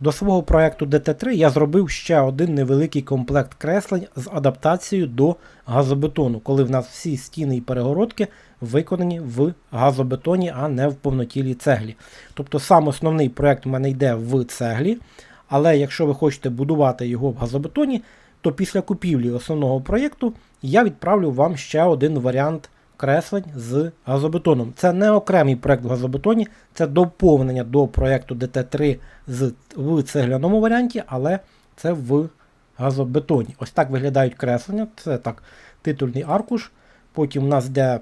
До свого проекту DT3 я зробив ще один невеликий комплект креслень з адаптацією до газобетону, коли в нас всі стіни і перегородки виконані в газобетоні, а не в повнотілій цеглі. Тобто сам основний проект у мене йде в цеглі, але якщо ви хочете будувати його в газобетоні, то після купівлі основного проєкту я відправлю вам ще один варіант креслень з газобетоном. Це не окремий проект в газобетоні, це доповнення до проєкту DT3 з, в цегляному варіанті, але це в газобетоні. Ось так виглядають креслення. Це так, титульний аркуш. Потім у нас йде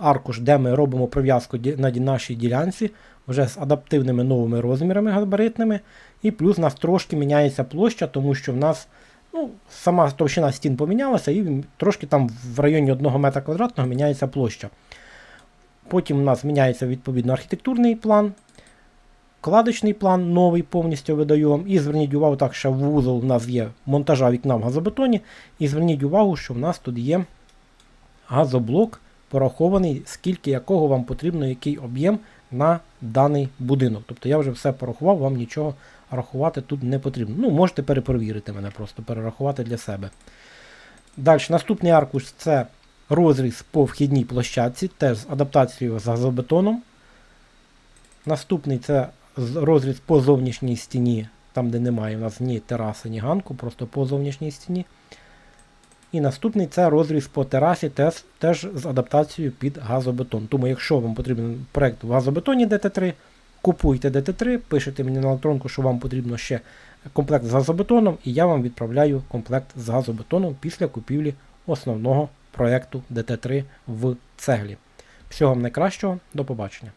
аркуш, де ми робимо прив'язку на нашій ділянці вже з адаптивними новими розмірами габаритними. І плюс у нас трошки міняється площа, тому що в нас ну, сама товщина стін помінялася, і трошки там в районі 1 метра квадратного міняється площа. Потім у нас міняється відповідно архітектурний план, кладочний план новий повністю видаємо. І зверніть увагу, так, що вузол у нас є монтажа вікна в газобетоні. І зверніть увагу, що в нас тут є газоблок, порахований, скільки якого вам потрібно, який об'єм на даний будинок. Тобто я вже все порахував, вам нічого рахувати тут не потрібно. Ну, можете перепровірити мене, просто перерахувати для себе. Далі, наступний аркуш це розріз по вхідній площадці, теж з адаптацією з газобетоном. Наступний це розріз по зовнішній стіні, там де немає у нас ні тераси, ні ганку, просто по зовнішній стіні. І наступний це розріз по терасі, теж, теж з адаптацією під газобетон. Тому, якщо вам потрібен проект в газобетоні DT3, купуйте DT3, пишете мені на електронку, що вам потрібно ще комплект з газобетоном, і я вам відправляю комплект з газобетоном після купівлі основного проекту DT3 в цеглі. Всього вам найкращого, до побачення.